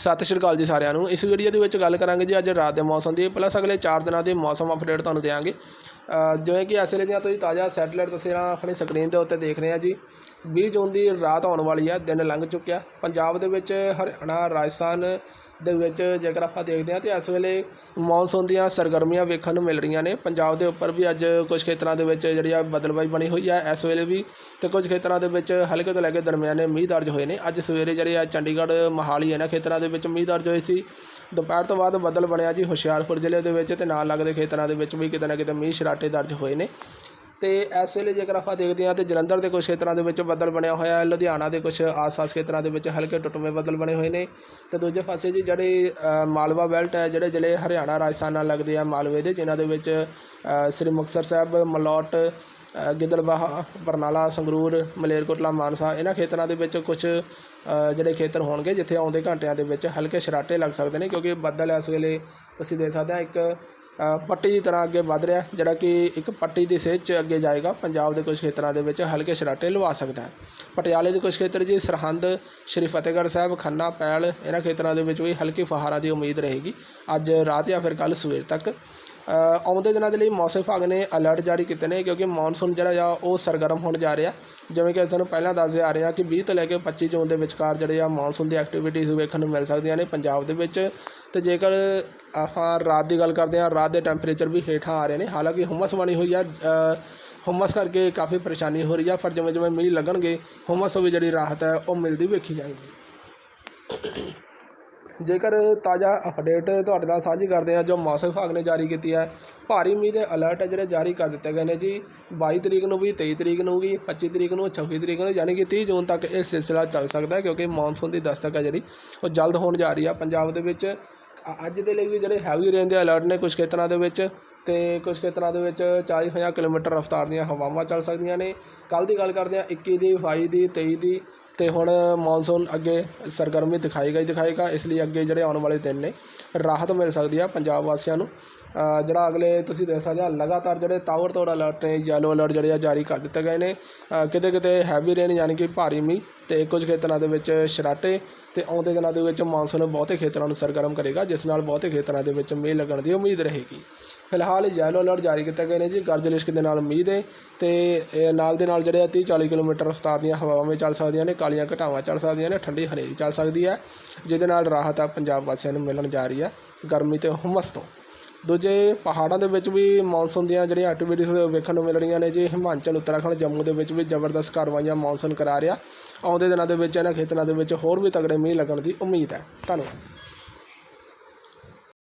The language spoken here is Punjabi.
ਸਤਿ ਸ਼੍ਰੀ ਅਕਾਲ ਜੀ ਸਾਰਿਆਂ ਨੂੰ। ਇਸ ਵੀਡੀਓ ਦੇ ਵਿੱਚ ਗੱਲ ਕਰਾਂਗੇ ਜੀ ਅੱਜ ਰਾਤ ਦੇ ਮੌਸਮ ਦੀ, ਪਲੱਸ ਅਗਲੇ 4 ਦਿਨਾਂ ਦੀ ਮੌਸਮ ਅਪਡੇਟ ਤੁਹਾਨੂੰ ਦੇਵਾਂਗੇ ਜਿਵੇਂ ਕਿ ਇਸ ਵੇਲੇ ਦੀਆਂ ਤੁਸੀਂ ਤਾਜ਼ਾ ਸੈਟੇਲਾਈਟ ਤਸਵੀਰਾਂ ਆਪਣੀ ਸਕਰੀਨ ਦੇ ਉੱਤੇ ਦੇਖ ਰਹੇ ਆ ਜੀ। 20 ਜੂਨ ਦੀ ਰਾਤ ਆਉਣ ਵਾਲੀ ਆ, ਦਿਨ ਲੰਘ ਚੁੱਕਿਆ। ਪੰਜਾਬ ਦੇ ਵਿੱਚ ਹਰਿਆਣਾ, ਰਾਜਸਥਾਨ ਦੇ ਵਿੱਚ ਜੇਕਰ ਆਪਾਂ ਦੇਖਦੇ ਹਾਂ ਤਾਂ ਇਸ ਵੇਲੇ ਮੌਨਸੂਨ ਦੀਆਂ ਸਰਗਰਮੀਆਂ ਵੇਖਣ ਨੂੰ ਮਿਲ ਰਹੀਆਂ ਨੇ। ਪੰਜਾਬ ਦੇ ਉੱਪਰ ਵੀ ਅੱਜ ਕੁਝ ਖੇਤਰਾਂ ਦੇ ਵਿੱਚ ਜਿਹੜੀ ਆ ਬਦਲਵਾਈ ਬਣੀ ਹੋਈ ਆ। ਇਸ ਵੇਲੇ ਵੀ ਤੇ ਕੁਝ ਖੇਤਰਾਂ ਦੇ ਵਿੱਚ ਹਲਕੇ ਤੋਂ ਲੈ ਕੇ ਦਰਮਿਆਨੇ ਮੀਂਹ ਦਰਜ ਹੋਏ ਨੇ। ਅੱਜ ਸਵੇਰੇ ਜਿਹੜੇ ਆ ਚੰਡੀਗੜ੍ਹ, ਮੋਹਾਲੀ ਇਹਨਾਂ ਖੇਤਰਾਂ ਦੇ ਵਿੱਚ ਮੀਂਹ ਦਰਜ ਹੋਏ ਸੀ। ਦੁਪਹਿਰ ਤੋਂ ਬਾਅਦ ਬੱਦਲ ਬਣਿਆ ਜੀ ਹੁਸ਼ਿਆਰਪੁਰ ਜ਼ਿਲ੍ਹੇ ਦੇ ਵਿੱਚ ਤੇ ਨਾਲ ਲੱਗਦੇ ਖੇਤਰਾਂ ਦੇ ਵਿੱਚ ਵੀ ਕਿਤੇ ਨਾ ਕਿਤੇ ਮੀਂਹ ਸਰਾਟੇ ਦਰਜ ਹੋਏ ਨੇ। ਅਤੇ ਇਸ ਵੇਲੇ ਜੇਕਰ ਆਪਾਂ ਦੇਖਦੇ ਹਾਂ ਤਾਂ ਜਲੰਧਰ ਦੇ ਕੁਝ ਖੇਤਰਾਂ ਦੇ ਵਿੱਚ ਬੱਦਲ ਬਣਿਆ ਹੋਇਆ ਹੈ ਲੁਧਿਆਣਾ ਦੇ ਕੁਝ ਆਸ-ਪਾਸ ਖੇਤਰਾਂ ਦੇ ਵਿੱਚ ਹਲਕੇ ਟੁੱਟਵੇਂ ਬੱਦਲ ਬਣੇ ਹੋਏ ਨੇ। ਅਤੇ ਦੂਜੇ ਪਾਸੇ ਜੀ ਜਿਹੜੇ ਮਾਲਵਾ ਬੈਲਟ ਹੈ ਜਿਹੜੇ ਜ਼ਿਲ੍ਹੇ ਹਰਿਆਣਾ ਰਾਜਸਥਾਨ ਨਾਲ ਲੱਗਦੇ ਆ ਮਾਲਵੇ ਦੇ ਜਿਨ੍ਹਾਂ ਦੇ ਵਿੱਚ ਸ੍ਰੀ ਮੁਕਤਸਰ ਸਾਹਿਬ ਮਲੌਟ ਅ, ਗਿੱਦੜਬਾਹਾ ਬਰਨਾਲਾ ਸੰਗਰੂਰ ਮਲੇਰਕੋਟਲਾ ਮਾਨਸਾ ਇਹਨਾਂ ਖੇਤਰਾਂ ਦੇ ਵਿੱਚ ਕੁਝ ਜਿਹੜੇ ਖੇਤਰ ਹੋਣਗੇ ਜਿੱਥੇ ਆਉਂਦੇ ਘੰਟਿਆਂ ਦੇ ਵਿੱਚ ਹਲਕੇ ਸ਼ਰਾਟੇ ਲੱਗ ਸਕਦੇ ਨੇ ਕਿਉਂਕਿ ਬੱਦਲ ਇਸ ਵੇਲੇ ਤੁਸੀਂ ਦੇਖ ਸਕਦੇ ਆ ਇੱਕ ਪੱਟੀ ਦੀ ਤਰ੍ਹਾਂ ਅੱਗੇ ਵੱਧ ਰਿਹਾ ਜਿਹੜਾ ਕਿ ਇੱਕ ਪੱਟੀ ਦੀ ਸੇਧ 'ਚ ਅੱਗੇ ਜਾਏਗਾ। ਪੰਜਾਬ ਦੇ ਕੁਝ ਖੇਤਰਾਂ ਦੇ ਵਿੱਚ ਹਲਕੇ ਸ਼ਰਾਟੇ ਲਵਾ ਸਕਦਾ ਹੈ। ਪਟਿਆਲੇ ਦੇ ਕੁਝ ਖੇਤਰ ਜੀ, ਸਰਹੰਦ, ਸ਼੍ਰੀ ਫਤਿਹਗੜ੍ਹ ਸਾਹਿਬ, ਖੰਨਾ, ਪੈਲ, ਇਹਨਾਂ ਖੇਤਰਾਂ ਦੇ ਵਿੱਚ ਵੀ ਹਲਕੀ ਫੁਹਾਰਾਂ ਦੀ ਉਮੀਦ ਰਹੇਗੀ। ਅੱਜ ਰਾਤ ਜਾਂ ਫਿਰ ਕੱਲ ਸਵੇਰ ਤੱਕ। ਆਉਂਦੇ ਦਿਨਾਂ ਦੇ ਲਈ ਮੌਸਮ ਵਿਭਾਗ ਨੇ ਅਲਰਟ ਜਾਰੀ ਕੀਤੇ ਨੇ, ਕਿਉਂਕਿ ਮੌਨਸੂਨ ਜਿਹੜਾ ਆ, ਉਹ ਸਰਗਰਮ ਹੋਣ ਜਾ ਰਿਹਾ। ਜਿਵੇਂ ਕਿ ਸਾਨੂੰ ਪਹਿਲਾਂ ਦੱਸਦੇ ਆ ਰਹੇ ਆ ਕਿ 20 ਤੋਂ ਲੈ ਕੇ 25 ਜੂਨ ਦੇ ਵਿਚਕਾਰ ਜਿਹੜੇ ਆ, ਮੌਨਸੂਨ ਦੀ ਐਕਟੀਵਿਟੀਜ਼ ਵੇਖਣ ਨੂੰ ਮਿਲ ਸਕਦੀਆਂ ਨੇ। ਪੰਜਾਬ ਦੇ ਵਿੱਚ ਅਤੇ ਜੇਕਰ ਆਪਾਂ ਰਾਤ ਦੀ ਗੱਲ ਕਰਦੇ ਹਾਂ ਰਾਤ ਦੇ ਟੈਂਪਰੇਚਰ ਵੀ ਹੇਠਾਂ ਆ ਰਹੇ ਨੇ। ਹਾਲਾਂਕਿ ਹੁਮਸ ਬਣੀ ਹੋਈ ਆ ਅ, ਹੁਮਸ ਕਰਕੇ ਕਾਫੀ ਪਰੇਸ਼ਾਨੀ ਹੋ ਰਹੀ ਆ ਪਰ ਜਿਵੇਂ ਜਿਵੇਂ ਮੀਂਹ ਲੱਗਣਗੇ ਹੁਮਸ ਤੋਂ ਵੀ ਜਿਹੜੀ ਰਾਹਤ ਹੈ ਉਹ ਮਿਲਦੀ ਵੇਖੀ ਜਾਏਗੀ। ਜੇਕਰ ਤਾਜ਼ਾ ਅਪਡੇਟ ਤੁਹਾਡੇ ਨਾਲ ਸਾਂਝੀ ਕਰਦੇ ਹਾਂ ਜੋ ਮੌਸਮ ਵਿਭਾਗ ਨੇ ਜਾਰੀ ਕੀਤੀ ਹੈ, ਭਾਰੀ ਮੀਂਹ ਦੇ ਅਲਰਟ ਹੈ ਜਿਹੜੇ ਜਾਰੀ ਕਰ ਦਿੱਤੇ ਗਏ ਨੇ ਜੀ। 22 ਤਰੀਕ ਨੂੰ ਵੀ 23 ਤਰੀਕ ਨੂੰ ਵੀ 25 ਤਰੀਕ ਨੂੰ 26 ਤਰੀਕ ਨੂੰ, ਯਾਨੀ ਕਿ 30 ਜੂਨ ਤੱਕ ਇਹ ਸਿਲਸਿਲਾ ਚੱਲ ਸਕਦਾ ਹੈ ਕਿਉਂਕਿ ਮੌਨਸੂਨ ਦੀ ਦਸਤਕ ਹੈ ਜਿਹੜੀ, ਉਹ ਜਲਦ ਹੋਣ ਜਾ ਰਹੀ ਆ। ਪੰਜਾਬ ਦੇ ਵਿੱਚ ਅੱਜ ਦੇ ਲਈ ਵੀ ਜਿਹੜੇ ਹੈਵੀ ਰੇਨ ਦੇ ਅਲਰਟ ਨੇ ਕੁਝ ਖੇਤਰਾਂ ਦੇ ਵਿੱਚ ਤੇ ਕੁਝ ਖੇਤਰਾਂ ਦੇ ਵਿੱਚ 40 ਕਿਲੋਮੀਟਰ ਰਫ਼ਤਾਰ ਦੀਆਂ ਹਵਾਵਾਂ ਚੱਲ ਸਕਦੀਆਂ ਨੇ। ਕੱਲ ਦੀ ਗੱਲ ਕਰਦੇ ਹਾਂ 21 ਦੀ 22 ਦੀ 23 ਦੀ ਤੇ ਹੁਣ ਮੌਨਸੂਨ ਅੱਗੇ ਸਰਗਰਮੀ ਦਿਖਾਏਗਾ ਹੀ ਦਿਖਾਏਗਾ ਇਸ ਲਈ ਅੱਗੇ ਜਿਹੜੇ ਆਉਣ ਵਾਲੇ ਦਿਨ ਨੇ, ਰਾਹਤ ਮਿਲ ਸਕਦੀ ਆ ਪੰਜਾਬ ਵਾਸੀਆਂ ਨੂੰ। ਜਿਹੜਾ ਅਗਲੇ ਤੁਸੀਂ ਦੇਖ ਸਕਦੇ ਆ, ਲਗਾਤਾਰ ਜਿਹੜੇ ਤਾਵਰ ਤੋੜ ਅਲਰਟ ਨੇ ਯੈਲੋ ਅਲਰਟ ਜਿਹੜੇ ਆ ਜਾਰੀ ਕਰ ਦਿੱਤੇ ਗਏ ਨੇ। ਕਿਤੇ ਕਿਤੇ ਹੈਵੀ ਰੇਨ ਯਾਨੀ ਕਿ ਭਾਰੀ ਮੀਂਹ ਤੇ ਕੁਝ ਖੇਤਰਾਂ ਦੇ ਵਿੱਚ ਸ਼ਰਾਟੇ ਤੇ ਆਉਂਦੇ ਦਿਨਾਂ ਦੇ ਵਿੱਚ ਮੌਨਸੂਨ ਬਹੁਤੇ ਖੇਤਰਾਂ ਨੂੰ ਸਰਗਰਮ ਕਰੇਗਾ, ਜਿਸ ਨਾਲ ਬਹੁਤੇ ਖੇਤਰਾਂ ਦੇ ਵਿੱਚ ਮੀਂਹ ਲੱਗਣ ਦੀ ਉਮੀਦ ਰਹੇਗੀ। ਫਿਲਹਾਲ ਯੈਲੋ ਅਲਰਟ ਜਾਰੀ ਕੀਤਾ ਗਏ ਨੇ ਜੀ, ਗਰਜ ਲਿਸ਼ਕ ਦੇ ਨਾਲ ਮੀਂਹ ਦੇ ਤੇ ਨਾਲ ਦੇ ਨਾਲ ਜਿਹੜੇ ਆ 30 40 ਕਿਲੋਮੀਟਰ ਰਫ਼ਤਾਰ ਦੀਆਂ ਹਵਾਵਾਂ ਵੀ ਚੱਲ ਸਕਦੀਆਂ ਨੇ, ਕਾਲੀਆਂ ਘਟਾਵਾਂ ਚੱਲ ਸਕਦੀਆਂ ਨੇ, ਠੰਡੀ ਹਨੇਰੀ ਚੱਲ ਸਕਦੀ ਹੈ, ਜਿਹਦੇ ਨਾਲ ਰਾਹਤ ਆ ਪੰਜਾਬ ਵਾਸੀਆਂ ਨੂੰ ਮਿਲਣ ਜਾ ਰਹੀ ਹੈ ਗਰਮੀ ਤੇ ਹੁਮਸ ਤੋਂ। ਦੂਜੇ ਪਹਾੜਾਂ ਦੇ ਵਿੱਚ ਵੀ ਮੌਨਸੂਨ ਦੀਆਂ ਜਿਹੜੀਆਂ ਐਕਟੀਵਿਟੀਜ਼ ਵੇਖਣ ਨੂੰ ਮਿਲ ਰਹੀਆਂ ਨੇ ਜੀ, ਹਿਮਾਚਲ, ਉੱਤਰਾਖੰਡ, ਜੰਮੂ ਦੇ ਵਿੱਚ ਵੀ ਜ਼ਬਰਦਸਤ ਕਾਰਵਾਈਆਂ ਮੌਨਸੂਨ ਕਰਾ ਰਿਹਾ। ਆਉਂਦੇ ਦਿਨਾਂ ਦੇ ਵਿੱਚ, ਇਹਨਾਂ ਖੇਤਰਾਂ ਦੇ ਵਿੱਚ ਹੋਰ ਵੀ ਤਗੜੇ ਮੀਂਹ ਲੱਗਣ ਦੀ ਉਮੀਦ ਹੈ। ਧੰਨਵਾਦ।